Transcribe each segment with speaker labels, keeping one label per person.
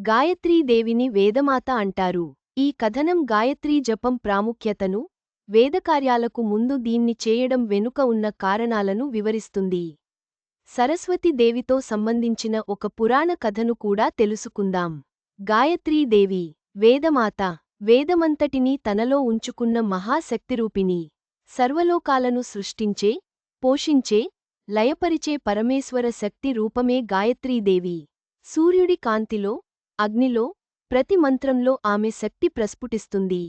Speaker 1: గాయత్రీదేవిని వేదమాత అంటారు. ఈ కథనం గాయత్రీ జపం ప్రాముఖ్యతను వేదకార్యాలకు ముందు దీన్ని చేయడం వెనుక ఉన్న కారణాలను వివరిస్తుంది. సరస్వతీదేవితో సంబంధించిన ఒక పురాణ కథను కూడా తెలుసుకుందాం. గాయత్రీదేవి వేదమాత వేదమంతటినీ తనలో ఉంచుకున్న మహాశక్తిరూపిణి సర్వలోకాలను సృష్టించే పోషించే లయపరిచే పరమేశ్వర శక్తి రూపమే గాయత్రీదేవి సూర్యుడి కాంతిలో అగ్నిలో ప్రతి మంత్రంలో ఆమె శక్తి ప్రస్ఫుటిస్తుంది.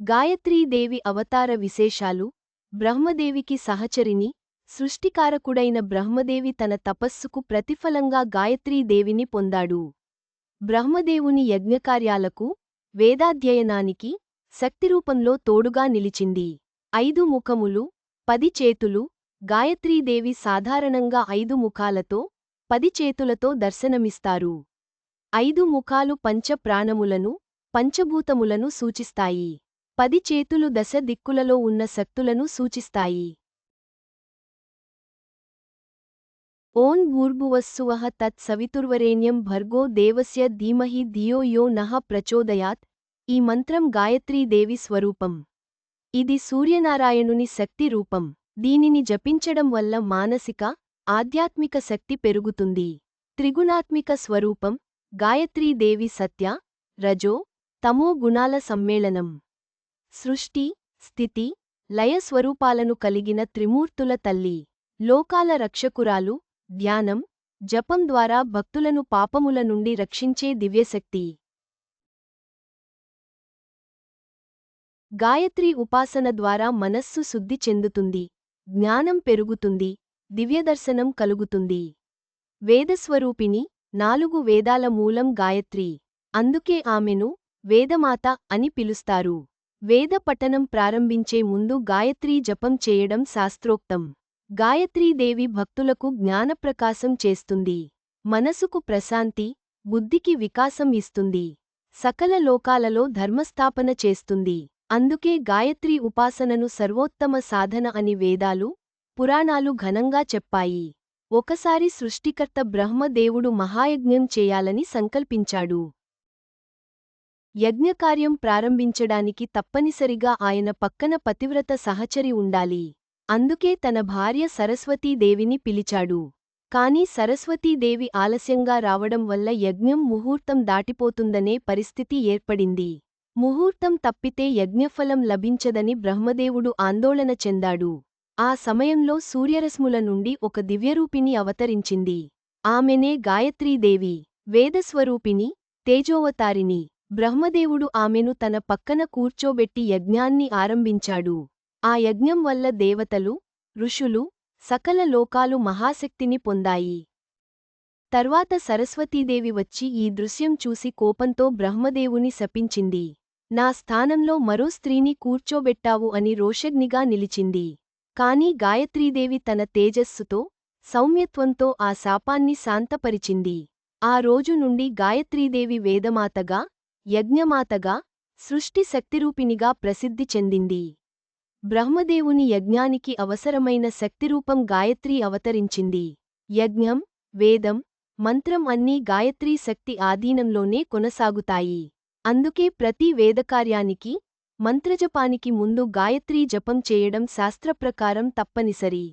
Speaker 1: గాయత్రీదేవి అవతార విశేషాలు బ్రహ్మదేవికి సహచరిని సృష్టికారకుడైన బ్రహ్మదేవి తన తపస్సుకు ప్రతిఫలంగా గాయత్రీదేవిని పొందాడు. బ్రహ్మదేవుని యజ్ఞకార్యాలకు వేదాధ్యయనానికి శక్తిరూపంలో తోడుగా నిలిచింది. ఐదు ముఖములు పది చేతులు గాయత్రీదేవి సాధారణంగా ఐదు ముఖాలతో పది చేతులతో దర్శనమిస్తారు. ఐదు ముఖాలు పంచ ప్రాణములను పంచభూతములను సూచిస్తాయి. పది చేతులు దశ దిక్కులలో ఉన్న శక్తులను సూచిస్తాయి. ఓం భూర్భువస్సువః తత్ సవితుర్వరేణ్యం భర్గో దేవస్య ధీమహి ధియో యో నః ప్రచోదయాత్. ఈ మంత్రం గాయత్రీదేవి స్వరూపం. ఇది సూర్యనారాయణుని శక్తి రూపం. దీనిని జపించడం వల్ల మానసిక ఆధ్యాత్మిక శక్తి పెరుగుతుంది. త్రిగుణాత్మిక స్వరూపం గాయత్రీదేవి సత్య రజో తమో గుణాల సమ్మేళనం. సృష్టి స్థితి లయ స్వరూపాలను కలిగిన త్రిమూర్తుల తల్లి. లోకాల రక్షకురాలు ధ్యానం జపం ద్వారా భక్తులను పాపముల నుండి రక్షించే దివ్యశక్తి. గాయత్రి ఉపాసన ద్వారా మనస్సు శుద్ధి చెందుతుంది. జ్ఞానం పెరుగుతుంది. దివ్యదర్శనం కలుగుతుంది. వేదస్వరూపిణి నాలుగు వేదాల మూలం గాయత్రి. అందుకే ఆమెను వేదమాత అని పిలుస్తారు. వేద పఠనం ప్రారంభించే ముందు గాయత్రీ జపం చేయడం శాస్త్రోక్తం. గాయత్రీదేవి భక్తులకు జ్ఞానప్రకాశం చేస్తుంది. మనసుకు ప్రశాంతి బుద్ధికి వికాసం ఇస్తుంది. సకల లోకాలలో ధర్మస్థాపన చేస్తుంది. అందుకే గాయత్రీ ఉపాసనను సర్వోత్తమ సాధన అని వేదాలు పురాణాలు ఘనంగా చెప్పాయి. ఒకసారి సృష్టికర్త బ్రహ్మదేవుడు మహాయజ్ఞం చేయాలని సంకల్పించాడు. యజ్ఞకార్యం ప్రారంభించడానికి తప్పనిసరిగా ఆయన పక్కన పతివ్రత సహచరి ఉండాలి. అందుకే తన భార్య సరస్వతీదేవిని పిలిచాడు. కాని సరస్వతీదేవి ఆలస్యంగా రావడం వల్ల యజ్ఞం ముహూర్తం దాటిపోతుందనే పరిస్థితి ఏర్పడింది. ముహూర్తం తప్పితే యజ్ఞఫలం లభించదని బ్రహ్మదేవుడు ఆందోళన చెందాడు. ఆ సమయంలో సూర్యరశ్ముల నుండి ఒక దివ్యరూపిణి అవతరించింది. ఆమెనే గాయత్రీదేవి. వేదస్వరూపిణి తేజోవతారిణి. బ్రహ్మదేవుడు ఆమెను తన పక్కన కూర్చోబెట్టి యజ్ఞాన్ని ఆరంభించాడు. ఆ యజ్ఞం వల్ల దేవతలు ఋషులు సకల లోకాలు మహాశక్తిని పొందాయి. తర్వాత సరస్వతీదేవి వచ్చి ఈ దృశ్యం చూసి కోపంతో బ్రహ్మదేవుని శపించింది. నా స్థానంలో మరో స్త్రీని కూర్చోబెట్టావు అని రోషగ్నిగా నిలిచింది. కాని గాయత్రీదేవి తన తేజస్సుతో సౌమ్యత్వంతో ఆ శాపాన్ని శాంతపరిచింది. ఆ రోజు నుండి గాయత్రీదేవి వేదమాతగా యజ్ఞమాతగా సృష్టి శక్తిరూపినిగా ప్రసిద్ధి చెందింది. బ్రహ్మదేవుని యజ్ఞానికి అవసరమైన శక్తిరూపం గాయత్రీ అవతరించింది. యజ్ఞం వేదం మంత్రం అన్నీ గాయత్రీ శక్తి ఆధీనంలోనే కొనసాగుతాయి. అందుకే ప్రతి వేదకార్యానికి మంత్రజపానికి ముందు గాయత్రీ జపం చేయడం శాస్త్రప్రకారం తప్పనిసరి.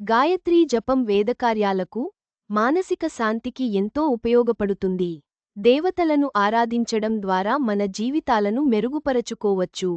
Speaker 1: గాయత్రీ జపం వేదకార్యాలకు మానసిక శాంతికి ఎంతో ఉపయోగపడుతుంది. దేవతలను ఆరాధించడం ద్వారా మన జీవితాలను మెరుగుపరచుకోవచ్చు.